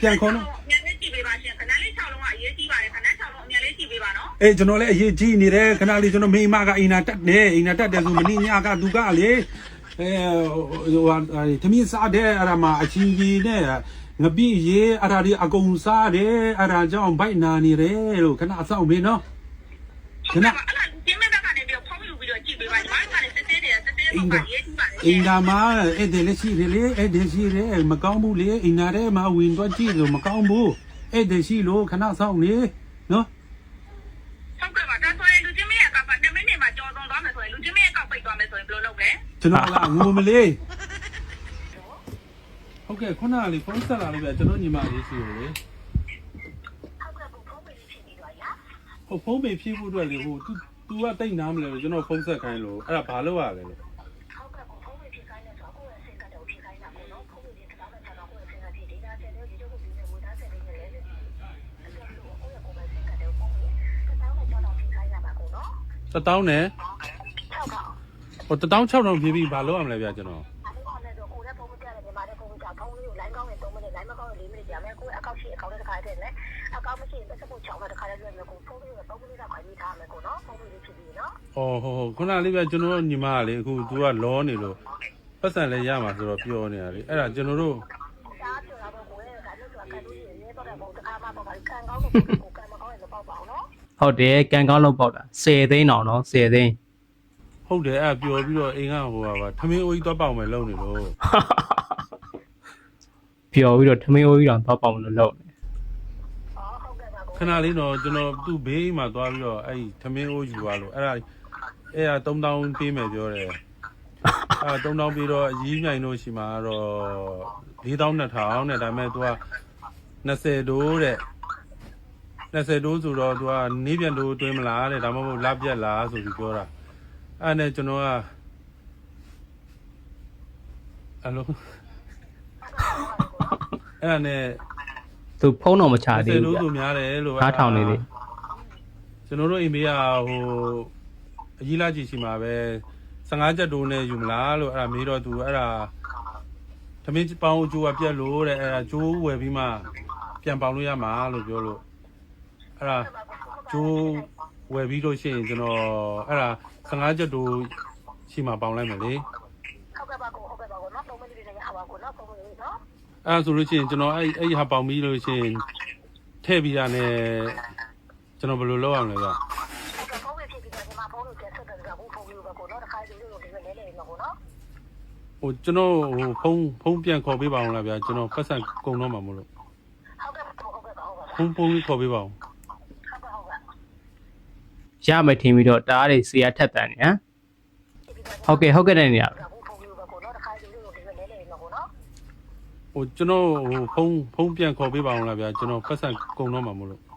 ပြန်ခေါ်တော့အမြန်လေးကြည့်ပေးပါရှင်ခဏလေး6လုံးကအရေးကြီးပါတယ်ခဏ6လုံးအမြန်လေးကြည့်ပေးပါနော်အေးကျွန်တော်လည်းအရေးကြီးနေတယ်ခဏလေးကျွန်တော်မိမကအိမ်နာတက်တယ်အိမ်နာတက်တယ်ဆိုမင်းညကသူကလေအဲဟိုဟာသမီးစားတယ်အဲ့ဒါမှအချင်းကြီးနဲ့ငပိရေအဲ့ဒါဒီအကုန်စားတယ်အဲ့ဒါကြောင့်ဘိုက်နာနေတယ်လို့ခဏအဆောင်မင်းနော်ဟုတ်ကဲ့ပါအဲ့ဒါ အရေးကြီးပါတယ်အိမ်နာမှာအဲ့ဒီလက်ရှိတယ်လေအဲ့ဒီရှိတယ်မကောင်းဘူးလေအိမ်နာထဲမှာဝင်တော့ကြည့်လို့မကောင်းဘူးအဲ့ဒီရှိလို့ခဏဆောင်နေနော်ဟုတ်ကဲ့ပါဒါဆိုရင်လူချင်းမရဲ့ကောက်က2မိနစ်မှကြော်သွန်းသွားမယ်ဆိုရင်လူချင်းမရဲ့ကောက်ပိတ်သွားမယ်ဆိုရင်ဘယ်လိုလုပ်လဲကျွန်တော်ကငိုမလေးဟုတ်ကဲ့ခုနကလေဖုန်းဆက်လာလို့ပြကျွန်တော်ညီမလေးစီကိုလေဟုတ်ကဲ့ဘုဖုန်းပေးဖြစ်ပြီးတော့ရဟိုဖုန်းပေဖြည့်ဖို့အတွက်လေဟို तू तू ကတိတ်နားမလဲလို့ကျွန်တော်ဖုန်းဆက်ခိုင်းလို့အဲ့ဒါဘာလို့ရလဲလို့ ဟုတ်ကဲ့ဘုဖုန်းပေးဖြစ်ခိုင်းတဲ့ဆိုတော့ကိုယ့်ရဲ့စိတ်ကတော့ဖြစ်ခိုင်းတာပေါ့နော်ဖုန်းပေးတဲ့တောင်းတဲ့ဆောင်းကိုယ့်ရဲ့စိတ်ကဖြစ် data ဆက်တဲ့ဒီလိုကိုပြီးနေဝေးသားဆက်တဲ့လည်းအဲ့ဒါလို့ကိုယ့်ရဲ့ကိုယ်ပဲစိတ်ကတော့ဖုန်းပေးတောင်းတဲ့ကြောင်းတော့ဖြစ်ခိုင်းတာပါကိုနော် တတောင်းနဲ့ဟုတ်ကဲ့ဟိုတတောင်း6000ဖြည့်ပြီးဘာလို့ရမလဲဗျကျွန်တော်အဲ့ဒါနဲ့တော့ကိုယ်နဲ့ဖုန်းမပြတယ်ဒီမှာလည်းဖုန်းကြောက်ဖုန်းလေးကို line ကောင်းရင်3မိနစ် line မကောင်းရင်4မိနစ်ကြာမယ်ကိုယ်အကောင့်ရှိအကောင့်တစ်ခါတည်းနဲ့အကောင့်မရှိရင်တစ်ချက်ပို့ချောင်းမှတစ်ခါတည်းလွှဲမယ်ကိုဖုန်းလေးကို3မိနစ်လောက်ခိုင်းပြီးထားမယ်ကိုနော်ဖုန်းလေးဖြစ်ပြီးနော်။အော်ဟိုဟိုခုနလေးပဲကျွန်တော်ညီမကလေအခု तू ကလောနေလို့ပတ်စံလည်းရမှာဆိုတော့ပြောနေတာလေအဲ့ဒါကျွန်တော်တို့ ဒါပြောတာတော့ကိုယ်ရဲ့ကလည်းသူကကလို့ရင်းတော့တဲ့ဘုံတစ်ခါမှပေါ့ပါခံကောင်းလို့ကိုကံမကောင်းရင်တော့ပေါ့ပါအောင်နော်ဟုတ်တယ်ကံကောင်းလို့ပေါက်တာ10သိန်းအောင်နော်10သိန်းဟုတ်တယ်အဲ့ဒါပြောပြီးတော့အိမ်ကဟိုပါပါထမင်းအိုးကြီးသွားပေါက်မယ်လုပ်နေလို့ပျော်ပြီးတော့ထမင်းအိုးကြီးတောင်တော့ပေါက်မလို့လုပ်နေအော်ဟုတ်ကဲ့ပါကိုခဏလေးတော့ကျွန်တော်သူ့ဘေးမှာသွားပြီးတော့အဲ့ဒီထမင်းအိုးယူသွားလို့အဲ့ဒါအဲ့ဒါ3000ပေးမယ်ပြောတယ်အဲ့ဒါ3000ပြီးတော့အကြီးမြိုင်တို့ရှိမှာကတော့4200နဲ့ဒါပေမဲ့ तू က20ဒိုးတဲ့ 20ဒိုးဆိုတော့ तू ကနေပြန်ဒိုးတွင်းမလားတဲ့ဒါမှမဟုတ်လပြက်လားဆိုပြီးပြောတာအဲ့နဲ့ကျွန်တော်ကအလိုအဲ့ဒါနဲ့သူဖုန်းတော့မချ30သေးဒိုးဘူးဆိုဗျများတယ်လို့နားထောင်နေသေးကျွန်တော်တို့အိမ်မေးကဟိုအကြီးလာကြီးရှိမှာပဲ15ချက်တိုးနဲ့ယူမလားလို့အဲ့ဒါမေးတော့သူအဲ့ဒါသမင်းပေါင်းအကျိုးကပြက်လို့တဲ့အဲ့ဒါကျိုးဝယ်ပြီးမှပြန်ပေါင်လို့ရမှာလို့ပြောလို့ အဲ့ဒါကျိုးဝယ်ပြီးလို့ရှိရင်ကျွန်တော်အဲ့ဒါ15ချက်တိုးရှိမှာပေါင်လိုက်မယ်လေဟုတ်ကဲ့ပါကိုဟုတ်ကဲ့ပါကိုနော်3မိနစ်လေးရအောင်ကိုနော်3မိနစ်နော်အဲ့ဒါဆိုလို့ရှိရင်ကျွန်တော်အဲ့အဲ့ဒီဟာပေါင်ပြီးလို့ရှိရင်ထည့်ပြီးတာနဲ့ကျွန်တော်ဘယ်လိုလုပ်အောင်လဲဗျဟုတ်ကဲ့ဖုန်းဖြစ်ပြီးတော့ဒီမှာဖုန်းကိုကျဆက်တယ်ကဘုဖုန်းလေးကိုနော်တစ်ခါလေးလို့ဒီလိုလဲလဲနော်ကိုနော်ဟိုကျွန်တော်ဟိုဖုန်းဖုန်းပြန်ခေါ်ပေးပါအောင်လားဗျာကျွန်တော်ပတ်စံကုန်တော့မှာမလို့ဟုတ်ကဲ့ဟုတ်ကဲ့ဟုတ်ကဲ့ဖုန်းဖုန်းခေါ်ပေးပါအောင်ဟုတ်ကဲ့ဟုတ်ကဲ့ ရမယ်ထင်ပြီးတော့တားတွေစီရထက်တန်နေဟမ်ဟုတ်ကဲ့ဟုတ်ကဲ့တဲ့နေရကဘုဖုန်းလေးကိုနော်တစ်ခါလေးလို့ဒီလိုလဲလဲနော်ကိုနော်ဟိုကျွန်တော်ဟိုဖုန်းဖုန်းပြန်ခေါ်ပေးပါအောင်လားဗျာကျွန်တော်ပတ်စံကုန်တော့မှာမလို့ဟု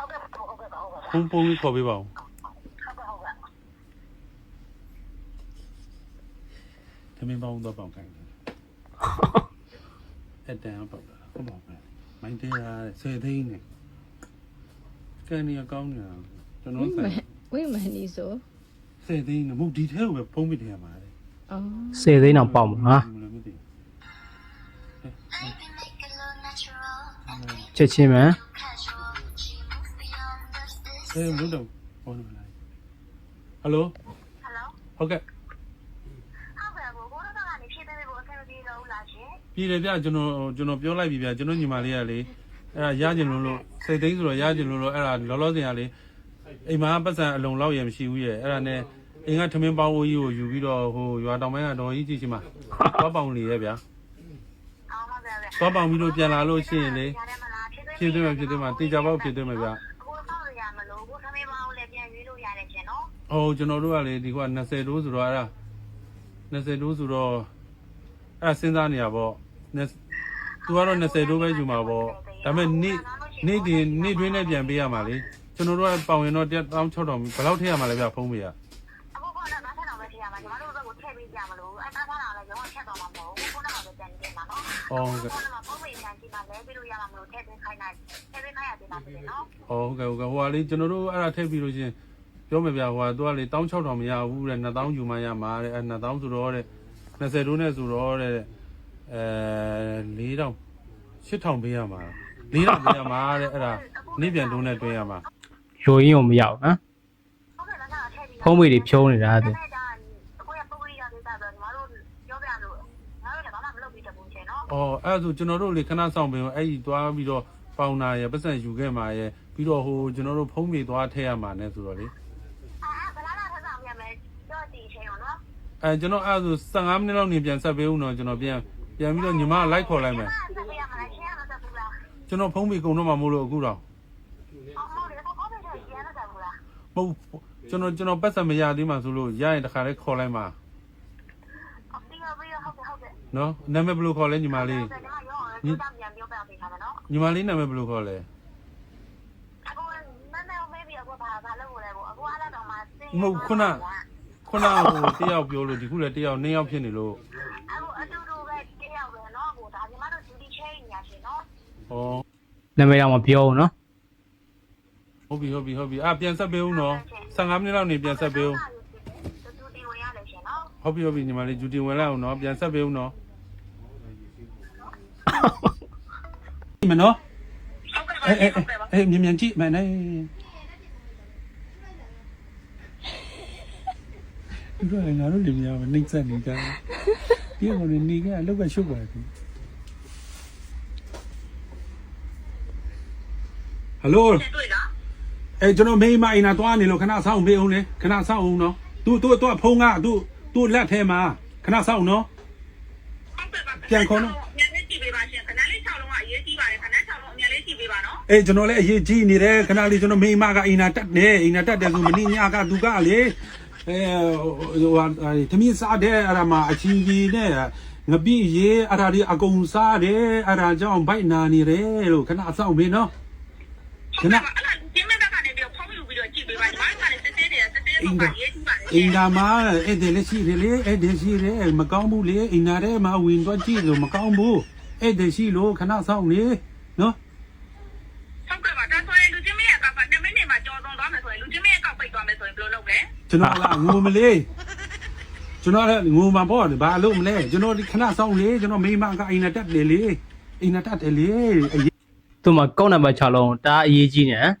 တ်ကဲ့ဟုတ်ကဲ့ဟုတ်ကဲ့ဖုန်းဖုန်းခေါ်ပေးပါအောင်ဟုတ်ကဲ့ဟုတ်ကဲ့သမင်းပေါင်းတော့ပေါင်ခိုင်းတယ်အဲ့တန်ပေါက်တာဟုတ်ပါမယ်မိုင်းတရားဆယ်သိန်းနဲ့ကန်နေကောင်းနေတာ ကျွန်တော်ဆိုင်ဝိမန်ဒီဆိုဆယ်သိန်းနဲ့မဟုတ်ဒီထဲကိုပဲဖုန်းပြတယ်ရမှာလေအော်10သိန်းအောင်ပေါက်မှာဟာမလို့မသိချက်ချင်းမှန်ဆယ်မလို့တော့ဖုန်းလာဟယ်လိုဟယ်လိုဟုတ်ကဲ့ဟုတ်ကဲ့ကိုကိုတော့ကနေဖြည့်ပေးဖို့အဆင်မပြေတော့ဘူးလားရှင်ပြည်တယ်ဗျကျွန်တော်ကျွန်တော်ပြောလိုက်ပြီဗျကျွန်တော်ညီမလေးကလေအဲ့ဒါရကျင်လို့လို့စိတ်သိမ်းဆိုတော့ရကျင်လို့လို့အဲ့ဒါလောလောဆယ်ကလေ အိမ်မှာပတ်စံအလုံလောက်ရမရှိဘူးရဲ့အဲ့ဒါနဲ့အိမ်ကထမင်းပေါင်းဝကြီးကိုယူပြီးတော့ဟိုရွာတောင်ပိုင်းကတော်ကြီးကြည့်ရှိမှာသွားပေါင်လေရဲ့ဗျာအော်ဟုတ်ကဲ့ပဲသွားပေါင်ပြီးလို့ပြန်လာလို့ရှိရင်လေရတယ်မလားဖြည့်ပေးဖြစ်သွင်းမှဖြစ်သွင်းမှတေချာပေါက်ဖြစ်သွင်းမှဗျာကိုစောင့်ရမလို့ကိုသမီးမအောင်လည်းပြန်ရွေးလို့ရတယ်ရှင်နော်ဟိုကျွန်တော်တို့ကလေဒီက20တိုးဆိုတော့အဲ့ဒါ20တိုးဆိုတော့အဲ့ဒါစဉ်းစားနေရပေါ့သူကတော့20တိုးပဲယူမှာပေါ့ဒါပေမဲ့နေ့နေ့ဒီနေ့တွင်းနဲ့ပြန်ပေးရမှာလေ ကျွန်တော်တို့ကပေါင်ရင်တော့16000ဘယ်လောက်ထည့်ရမှာလဲဗျဖုံးပေးရအခုကတော့ဘာသာတော့ပဲထည့်ရမှာကျွန်တော်တို့ဘက်ကထည့်ပေးကြမလို့အဲဘာသာတော့လည်းရောချက်တော့မှာမဟုတ်ဘူးခုနကပဲပြန်နေမှာနော်။အော်ဟုတ်ကဲ့ခုနကပုံမှန်ပြန်ကြည့်မှလည်းပြီးလို့ရမှာမလို့ထည့်ပေးခိုင်းနိုင်ထည့်ပေးခိုင်းရတင်တာပြင်နော်။အော်ဟုတ်ကဲ့ဟုတ်ကဲ့ဟိုကလေကျွန်တော်တို့အဲ့ဒါထည့်ပြီးလို့ချင်းပြောမယ်ဗျာဟိုကသူကလေ16000မရဘူးတဲ့2000ယူမှရမှာတဲ့အဲ2000ဆိုတော့တဲ့20တိုးနဲ့ဆိုတော့တဲ့အဲ4000 8000ပေးရမှာ4000ပေးရမှာတဲ့အဲ့ဒါနေ့ပြန်တုံးနဲ့တွင်းရမှာ လိုရင်းကိုမရောက်ဟမ်ဟုတ်ကဲ့လားထည့်ပြီးဖုံးမိတွေဖြုံးနေတာတဲ့ဒါအခုရပုဂ္ဂလိကကိစ္စဆိုညီမတို့ပြောပြလို့ငါတို့လည်းဘာမှမလုပ်ပြီးတပူချင်နော်။အော်အဲ့ဒါဆိုကျွန်တော်တို့လေခဏဆောင်ပင်ကိုအဲ့ဒီသွားပြီးတော့ပေါင်နာရယ်ပတ်စံယူခဲ့မှာရယ်ပြီးတော့ဟိုကျွန်တော်တို့ဖုံးပြေသွားထည့်ရမှာ ਨੇ ဆိုတော့လေအာဘလာလာထဆောင်ပြန်မယ်ပြောကြည့်ချင်ရောနော်အဲကျွန်တော်အဲ့ဒါဆို15မိနစ်လောက်နေပြန်ဆက်ပေးဦးတော့ကျွန်တော်ပြန်ပြန်ပြီးတော့ညီမလိုက်ခေါ်လိုက်မယ်ဆက်ပြရမလားရှင်းရမှာဆက်ဘူးလားကျွန်တော်ဖုံးပြေကုန်တော့မှမို့လို့အခုတော့အော်ဟုတ်တယ် ကောင်းတယ်ကျန်တော့ဘူးလားမဟုတ်ကျွန်တော်ကျွန်တော်ပတ်စံမရသေးမှဆိုလို့ရရင်တခါလေးခေါ်လိုက်မှာအော်ပြီးတော့ပြီးတော့ဟုတ်တယ်ဟုတ်တယ်နော်နာမည်ဘယ်လိုခေါ်လဲညီမလေးကျွန်တော်ရောအောင်တော့ပြန်ပြောပြပေးထားမယ်နော်ညီမလေးနာမည်ဘယ်လိုခေါ်လဲအခုမမမေးပြီးအခုဘာဘာလုပ်လဲပေါ့အခုအားတော့မှစင်းခုနဟိုတယောက်ပြောလို့ဒီခုလည်းတယောက်နှစ်ယောက်ဖြစ်နေလို့အခုအတူတူပဲတယောက်ပဲနော်ကိုဒါညီမတို့ duty change ညာရှင်နော်ဟောနာမည်တော့မပြောဘူးနော် ဟုတ်ပြီဟုတ်ပြီဟုတ်ပြီအာပြန်ဆက်ပေးဦးနော်15မိနစ်လောက်နေပြန်ဆက်ပေးဦး duty ဝင်ရလေရှင်နော်ဟုတ်ပြီဟုတ်ပြီညီမလေးဂျူတီဝင်လိုက်အောင်နော်ပြန်ဆက်ပေးဦးနော်မနော်ဟုတ်ကဲ့ပါအေးအေးဟုတ်ကဲ့ပါအေးမြန်မြန်ကြည့်မယ်နေဒီတော့ငါတို့လင်များမနှိမ့်ဆက်နေကြတယ်ဒီကောင်နေကအလောက်ကရှုပ်ပါတယ်ဟယ်လိုတွေ့လား အဲကျွန်တော်မိမအိမ်နာသွားနေလို့ခဏဆောင်းပေးအောင်လေခဏဆောင်းအောင်နော်သူသူသူဖုံးကသူသူလက်ထဲမှာခဏဆောင်းနော်ဟုတ်ကဲ့ပါပြန်ခေါ်နော်ညနေကြည့်ပေးပါရှင်ခဏလေး6လုံးကအရေးကြီးပါတယ်ခဏ6လုံးအများလေးကြည့်ပေးပါနော်အေးကျွန်တော်လည်းအရေးကြီးနေတယ်ခဏလေးကျွန်တော်မိမကအိမ်နာတက်နေအိမ်နာတက်တယ်ဆိုမင်းညကသူကလေအဲဟိုဟာသမီးစားတဲ့အဲ့ဒါမှာအချင်းကြီးနဲ့ငပိရေအဲ့ဒါဒီအကုန်စားတယ်အဲ့ဒါကြောင့်ဘိုက်နာနေတယ်လို့ခဏဆောင်းပေးနော်ခဏအဲ့ဒါဒီမဲ့ဘက်ကနေပြီးဖုန်းယူပြီးတော့ကြည့်ပေးပါညီမတို့ကလည်းစစ် စစ်နေတာစစ်စစ်တော့ပါရေးကြီးပါတယ်အိမ်နာမှာအဲ့ဒီလက်ရှိတယ်လေအဲ့ဒီရှိတယ်မကောင်းဘူးလေအိမ်နာထဲမှာဝင်တော့ကြည့်လို့မကောင်းဘူးအဲ့ဒီရှိလို့ခဏဆောင်နေနော်ဟုတ်ကဲ့ပါဒါဆိုရင်လူချင်းမရဲ့အကောက်က2မိနစ်မှကြော်သွန်းသွားမယ်ဆိုရင်လူချင်းမရဲ့အကောက်ပိတ်သွားမယ်ဆိုရင်ဘယ်လိုလုပ်လဲကျွန်တော်ကငိုမလေးကျွန်တော်လည်းငိုမှာပေါ့ဘာလို့မလဲကျွန်တော်ဒီခဏဆောင်လေကျွန်တော်မိမကအိမ်နာတက်တယ်လေအိမ်နာတက်တယ်လေအရေးသူမှကောက်နံပါတ်6လုံးတအားအရေးကြီးနေဟမ်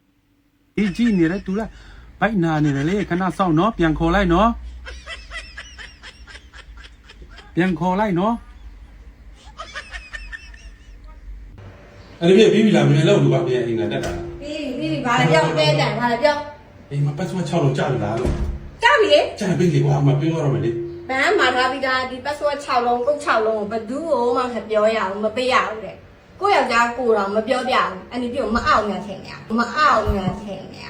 ကြီးကြီးနေတယ်သူလား ဘိုက်နာနေတယ်လေခဏဆောင်နော်ပြန်ခေါ်လိုက်နော်ပြန်ခေါ်လိုက်နော်အဲ့ဒီပြီပြီလားမြန်လောက်လူပါပြန်အိမ်နာတက်တာပြီးပြီပြီးပြီဘာလဲပြောင်းတဲတန်ဘာလဲပြောင်းအိမ်မှာပတ်စမ6လုံးကြာပြီလားလို့ကြောက်ပြီလေကြာပြီလေကွာမပြောတော့မယ်လေဘန်းမှာထားပြီးသားဒီ password 6လုံးကုတ်6လုံးကိုဘယ်သူ့ကိုမှမပြောရဘူးမပေးရဘူးတဲ့ကိုယ့်ယောက်ျားကိုယ်တော်မပြောပြဘူးအဲ့ဒီပြုတ်မအောင်ညာထင်နေရမအောင်ညာထင်နေရ